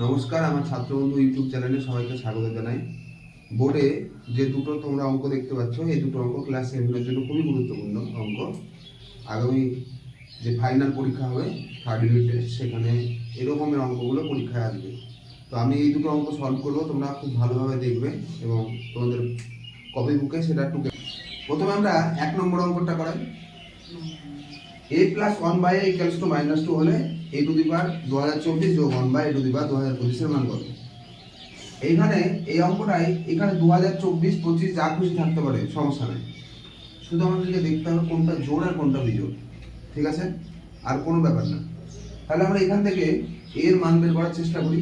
নমস্কার, আমার ছাত্রবন্ধু ইউটিউব চ্যানেলে সবাইকে স্বাগত জানাই। বোর্ডে যে দুটো তোমরা অঙ্ক দেখতে পাচ্ছ, এই দুটো অঙ্ক ক্লাস সেভেনের জন্য খুবই গুরুত্বপূর্ণ অঙ্ক। আগামী যে ফাইনাল পরীক্ষা হবে থার্ড ইউনিট টেস্ট সেখানে এরকমের অঙ্কগুলো পরীক্ষায় আসবে। তো আমি এই দুটো অঙ্ক সলভ করব, তোমরা খুব ভালোভাবে দেখবে এবং তোমাদের কপি বুকে সেটা টুকে প্রথমে আমরা এক নম্বর অঙ্কটা করাই। A plus one by a equals to minus two হলে এ টু দি পার দু হাজার চব্বিশ যোগ one by a to the power দু হাজার পঁচিশের মান কত এইখানে এই অঙ্কটাই এখানে দু হাজার চব্বিশ পঁচিশ যা খুশি থাকতে পারে, সমস্যা নেই। শুধু আমাদেরকে দেখতে হবে কোনটা জোড় আর কোনটা বিজোড়। ঠিক আছে? আর কোনো ব্যাপার না। তাহলে আমরা এখান থেকে এর মান বের করার চেষ্টা করি।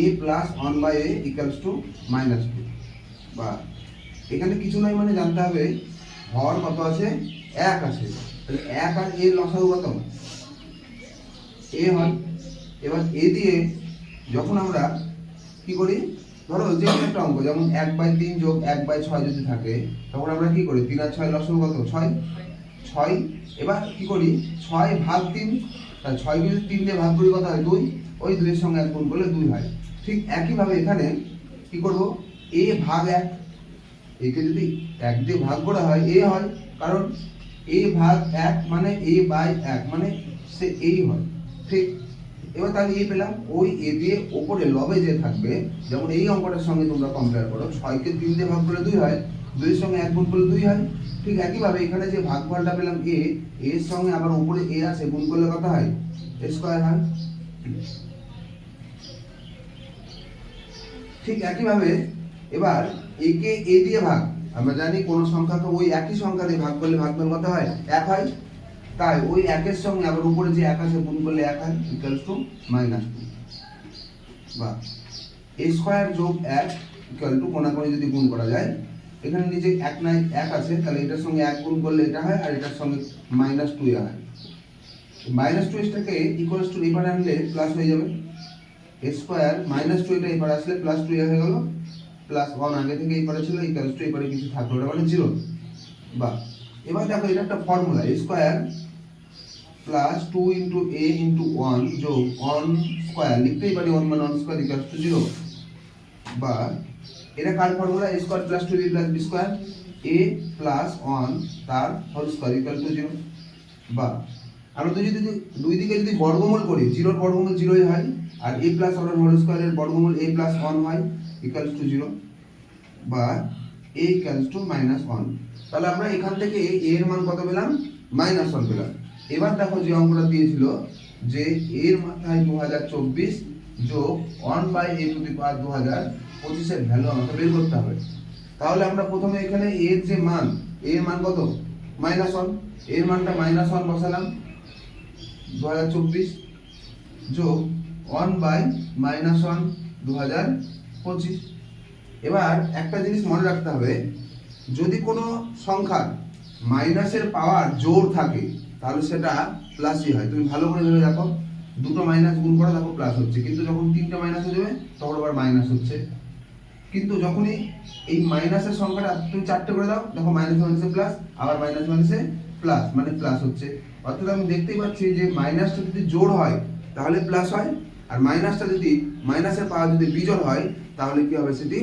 A plus one by a equals to minus two বা এখানে কিছু নয় মানে জানতে হবে, হর কত আছে? এক আছে। তাহলে এক আর এ লসাগু কত? এ হয়। এবার এ দিয়ে যখন আমরা কি করি? ধরো যে একটা অঙ্ক, যেমন এক বাই তিন যোগ এক বাই ছয় যদি থাকে, তখন আমরা কি করি? তিন আর ছয় লসাগু কত? ছয়। ছয়। এবার কি করি? ছয় ভাগ তিন তাহলে ছয় যদি তিন দিয়ে ভাগ করি কত হয়? দুই। ওই দুইয়ের সঙ্গে এক গুণ করলে দুই হয়। ঠিক একইভাবে এখানে কি করব? এ ভাগ এক। একে যদি এক দিয়ে ভাগ করা হয়, এ হয়। কারণ এ ভাগ এক মানে এ বাই এক মানে সে এই হয়। ঠিক? এবার তাহলে এ পেলাম, ওই এ দিয়ে ওপরে লবে যে থাকবে, যেমন এই অঙ্কটার সঙ্গে তোমরা কম্পেয়ার করো, ছয়কে তিন দিয়ে ভাগ করলে দুই হয়, দুইয়ের সঙ্গে এক গুণ করলে দুই হয়। ঠিক একইভাবে এখানে যে ভাগফলটা পেলাম এ, এর সঙ্গে আবার উপরে এ আছে, গুণ করলে কত হয়? স্কোয়ার হয়। ঠিক একইভাবে এবার একে এ দিয়ে ভাগ আমরা জানি কোন সংখ্যাকে ওই একই সংখ্যা দিয়ে ভাগ করলে ভাগফল কত হয়? এক হয়। তাই ওই একের সঙ্গে আবার উপরে যে এক আছে গুণ করলে এক হয় ইকুয়ালস টু মাইনাস টু বা এ স্কোয়ার যোগ এক ইকুয়াল টু কোনাকোনি যদি গুণ করা যায়, এখানে নিচে এক নাই, এক আছে, তাহলে এটার সঙ্গে এক গুণ করলে এটা হয় আর এটার সঙ্গে মাইনাস টু হয়। মাইনাস টু এসটাকে ইকুয়ালস টু এপারে আনলে প্লাস হয়ে যাবে। এ স্কোয়ার মাইনাস টু এটা এপারে আসলে প্লাস টু হয়ে গেল। প্লাস ওয়ান আগে থেকে এপারে ছিল ইকুয়ালস টু এপারে কিছু থাকল ওটা মানে জিরো বা, এবার দেখো এটা একটা formula square plus two into a into one যোগ ওয়ান স্কোয়ার লিখতেই পারি ওয়ান মানে one square equals to zero বা, এটা কার formula a square plus two b plus b square a plus one তার whole square equal to zero বা আমরা তো যদি, দুই দিকে যদি বর্গমূল করি জিরোর বর্গমূল জিরোই হয় আর এ প্লাস ওয়ান হোল স্কোয়ারের বর্গমূল এ প্লাস ওয়ান হয় ইকুয়ালস টু জিরো বা a equals to minus one তাহলে আমরা এখান থেকে এ এর মান কত পেলাম? মাইনাস ওয়ান পেলাম। এবার দেখো যে অঙ্কটা দিয়েছিল যে এর মাথায় দু হাজার চব্বিশ যোগ one by a to the power দু হাজার পঁচিশের ভ্যালু আমাকে বের করতে হবে। তাহলে আমরা প্রথমে এখানে এর যে মান এর মান কত? মাইনাস ওয়ানের মানটা মাইনাস ওয়ান বসালাম। দু হাজার চব্বিশ যোগ ওয়ান বাই মাইনাস ওয়ান দু হাজার পঁচিশ। এবার একটা জিনিস মনে রাখতে হবে, যদি কোনো সংখ্যার মাইনাসের পাওয়ার জোর থাকে, তাহলে সেটা প্লাসই হয়। তুমি ভালো করে ভেবে দেখো, দুটো মাইনাস গুণ করে দেখো প্লাস হচ্ছে। কিন্তু যখন তিনটে মাইনাস হয়ে যাবে, তখন আবার মাইনাস হচ্ছে। কিন্তু যখনই এই মাইনাসের সংখ্যাটা তুমি চারটে করে দাও, দেখো মাইনাস মাইনাসে প্লাস আবার মাইনাস মাইনাসে প্লাস মানে প্লাস হচ্ছে। অর্থাৎ আমি দেখতেই পাচ্ছি যে মাইনাসটা যদি জোর হয়, তাহলে প্লাস হয়। আর মাইনাসটা যদি, মাইনাসের পাওয়ার যদি বিজোড় হয়, তাহলে কি হবে? সেটি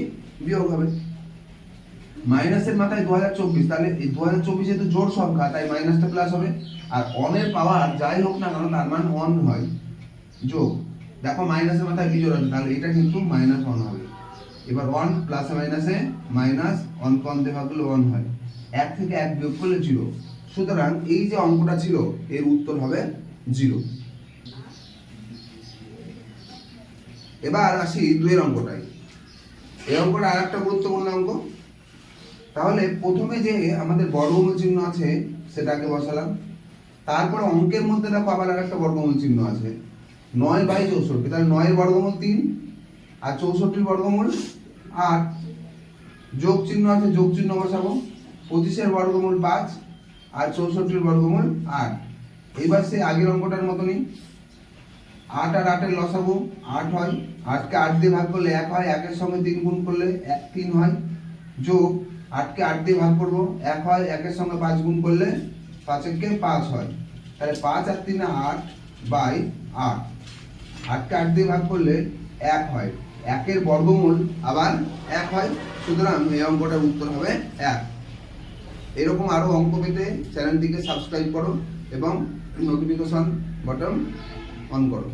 বিয়োগ হবে। মাইনাসের মাথায় দু হাজার চব্বিশ, তাহলে এই দু হাজার চব্বিশ যেহেতু জোড় সংখ্যা, তাই মাইনাসটা প্লাস হবে। আর অনের পাওয়ার যাই হোক না কেন, তার মান অন হয়। যোগ। দেখো মাইনাসের মাথায় বিজোড় আছে, তাহলে এটা কিন্তু মাইনাস অন হবে। এবার ওয়ান প্লাসে মাইনাসে মাইনাস অন কন করলে ওয়ান হয় এক থেকে এক বিয়োগ করলে জিরো সুতরাং এই যে অঙ্কটা ছিল, এর উত্তর হবে জিরো এবার আসি দুয়ের অঙ্কটাই এই অঙ্কটা আর একটা গুরুত্বপূর্ণ অঙ্ক। তাহলে প্রথমে যে আমাদের বর্গমূল চিহ্ন আছে, সেটাকে বসালাম। তারপরে অঙ্কের মধ্যে দেখো আবার আর একটা বর্গমূল চিহ্ন আছে। নয় বাই চৌষট্টি, তাহলে নয়ের বর্গমূল তিন আর চৌষট্টির বর্গমূল আট। যোগ চিহ্ন আছে, যোগ চিহ্ন বসাবো। পঁচিশের বর্গমূল পাঁচ আর চৌষট্টির বর্গমূল আট। এবার সে আগের অঙ্কটার মতনই আট আর আটের লসাগু আট হয়। আটকে আট দিয়ে ভাগ করলে এক হয়, একের সঙ্গে তিন গুণ করলে এক, তিন হয়। যোগ, আটকে আট দিয়ে ভাগ করব, এক হয়, একের সঙ্গে পাঁচ গুণ করলে পাঁচেরকে পাঁচ হয়। তাহলে পাঁচ আর তিনে আট বাই আট। আটকে আট দিয়ে ভাগ করলে এক হয়। একের বর্গমূল আবার এক হয়। সুতরাং এই অঙ্কটার উত্তর হবে এক। এরকম আরও অঙ্ক পেতে চ্যানেলটিকে সাবস্ক্রাইব করো এবং নোটিফিকেশন বাটন অন করো।